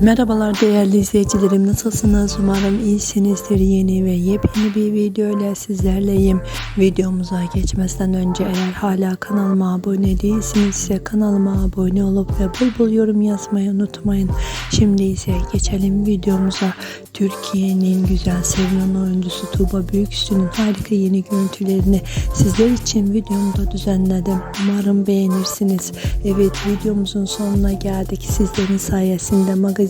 Merhabalar değerli izleyicilerim nasılsınız? Umarım iyisinizdir. Yeni ve yepyeni bir video ile sizlerleyim. Videomuza geçmeden önce eğer hala kanalıma abone değilsinizse kanalıma abone olup ve bul bul yorum yazmayı unutmayın. Şimdi ise geçelim videomuza. Türkiye'nin güzel sevilen oyuncusu Tuğba Büyüküstü'nün harika yeni görüntülerini sizler için videomda düzenledim. Umarım beğenirsiniz. Evet videomuzun sonuna geldik. Sizlerin sayesinde magazin